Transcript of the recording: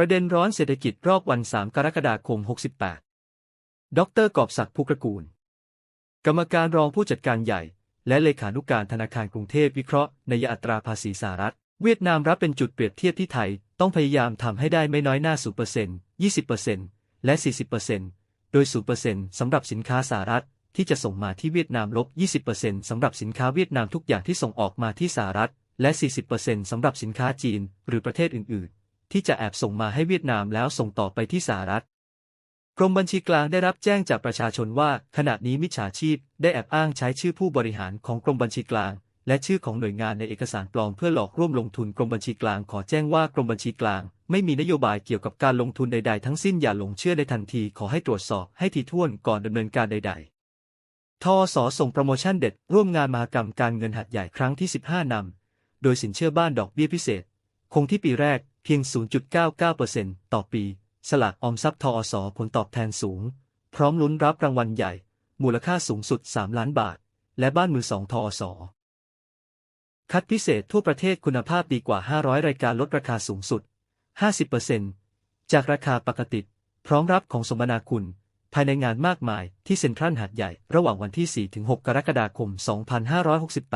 ประเด็นร้อนเศรษฐกิจรอบวัน 3 กรกฎาคม 68 ดรกอบศักดิ์ภูกระกูล กรรมการรองผู้จัดการใหญ่ และเลขานุการธนาคารกรุงเทพวิเคราะห์ในยอัตราภาษีสหรัฐ เวียดนามรับเป็นจุดเปรียบเทียบที่ไทย ต้องพยายามทำให้ได้ไม่น้อยหน้า 0% 20%และ 40%โดย 0%สำหรับสินค้าสหรัฐที่จะส่งมาที่เวียดนามลบ 20%สำหรับสินค้าเวียดนามทุกอย่างที่ส่งออกมาที่สหรัฐ และ 40%สำหรับสินค้าจีน หรือประเทศอื่นๆ ที่จะแอบส่งมาให้เวียดนามแล้วส่งต่อไปที่สหรัฐกรมบัญชีกลางได้รับแจ้งจากประชาชนว่า ขณะนี้มิจฉาชีพได้แอบอ้างใช้ชื่อผู้บริหารของกรมบัญชีกลาง และชื่อของหน่วยงานในเอกสารปลอมเพื่อหลอกร่วมลงทุนกรมบัญชีกลางขอแจ้งว่ากรมบัญชีกลาง ไม่มีนโยบายเกี่ยวกับการลงทุนใด ๆ ทั้งสิ้นอย่าหลงเชื่อในทันทีขอให้ตรวจสอบให้ทีท่วนก่อนดำเนินการใด ๆทอสอส่งโปรโมชั่นเด็ด ร่วมงานมหกรรมการเงินหัดใหญ่ครั้งที่ 15นำโดยสินเชื่อบ้านดอกเบี้ยพิเศษ คงที่ปีแรก เพียง 0.99%ต่อปี สลากออมทรัพย์ทอสอผลตอบแทนสูง พร้อมลุ้นรับรางวัลใหญ่ มูลค่าสูงสุด 3 ล้านบาท และบ้านมือสองทอสอคัดพิเศษทั่วประเทศคุณภาพดีกว่า 500 รายการลดราคาสูงสุด 50%จากราคาปกติ พร้อมรับของสมนาคุณ ภายในงานมากมายที่เซ็นทรัลหาดใหญ่ ระหว่างวันที่ 4-6 กรกฎาคม 2568